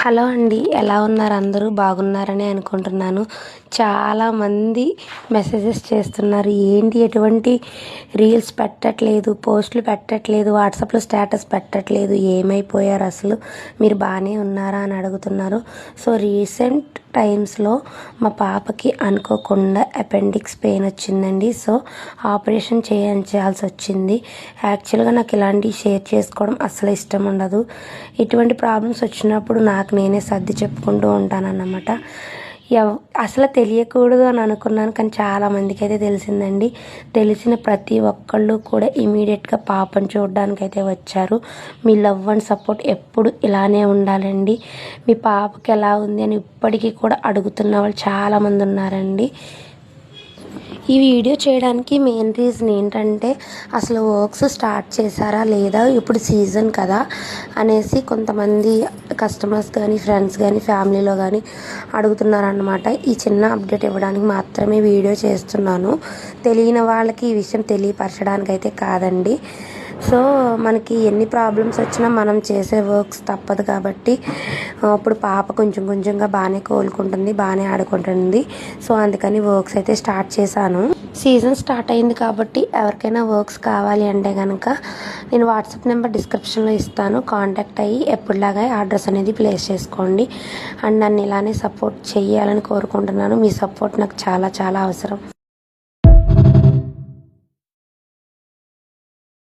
Hello అండి ఎలా ఉన్నారు? అందరూ బాగున్నారని అనుకుంటున్నాను. చాలామంది మెసేజెస్ చేస్తున్నారు. ఏంటి ఎటువంటి రీల్స్ పెట్టట్లేదు పోస్టులు పెట్టట్లేదు వాట్సాప్లో స్టేటస్ పెట్టట్లేదు ఏమైపోయారు అసలు? మీరు బాగానే ఉన్నారా అని అడుగుతున్నారు. సో రీసెంట్ టైమ్స్లో మా పాపకి అనుకోకుండా అపెండిక్స్ పెయిన్ వచ్చిందండి. సో ఆపరేషన్ చేయించాల్సి వచ్చింది. యాక్చువల్గా నాకు ఇలాంటివి షేర్ చేసుకోవడం అసలు ఇష్టం ఉండదు. ఇటువంటి ప్రాబ్లమ్స్ వచ్చినప్పుడు నాకు నేనే సర్ది చెప్పుకుంటూ ఉంటానన్నమాట. ఎవ్ అసలు తెలియకూడదు అని అనుకున్నాను కానీ చాలామందికి అయితే తెలిసిందండి. తెలిసిన ప్రతి ఒక్కళ్ళు కూడా ఇమీడియట్గా పాపను చూడడానికి అయితే వచ్చారు. మీ లవ్ అండ్ సపోర్ట్ ఎప్పుడు ఇలానే ఉండాలండి. మీ పాపకి ఎలా ఉంది అని ఇప్పటికీ కూడా అడుగుతున్న వాళ్ళు చాలామంది ఉన్నారండి. ఈ వీడియో చేయడానికి మెయిన్ రీజన్ ఏంటంటే అసలు వర్క్స్ స్టార్ట్ చేశారా లేదా? ఇప్పుడు సీజన్ కదా అనేసి కొంతమంది కస్టమర్స్ కానీ ఫ్రెండ్స్ కానీ ఫ్యామిలీలో కానీ అడుగుతున్నారనమాట ఈ చిన్న అప్డేట్ ఇవ్వడానికి మాత్రమే వీడియో చేస్తున్నాను. తెలియని వాళ్ళకి ఈ విషయం తెలియపరచడానికి అయితే కాదండి. సో మనకి ఎన్ని ప్రాబ్లమ్స్ వచ్చినా మనం చేసే వర్క్స్ తప్పదు కాబట్టి అప్పుడు పాప కొంచెం కొంచెంగా బాగానే కోలుకుంటుంది బాగానే ఆడుకుంటుంది. సో అందుకని వర్క్స్ అయితే స్టార్ట్ చేశాను. సీజన్ స్టార్ట్ అయింది కాబట్టి ఎవరికైనా వర్క్స్ కావాలి అంటే కనుక నేను వాట్సాప్ నెంబర్ డిస్క్రిప్షన్లో ఇస్తాను. కాంటాక్ట్ అయ్యి ఎప్పుడులాగా అడ్రస్ అనేది ప్లేస్ చేసుకోండి. అండ్ నన్ను ఇలానే సపోర్ట్ చేయాలని కోరుకుంటున్నాను. మీ సపోర్ట్ నాకు చాలా చాలా అవసరం.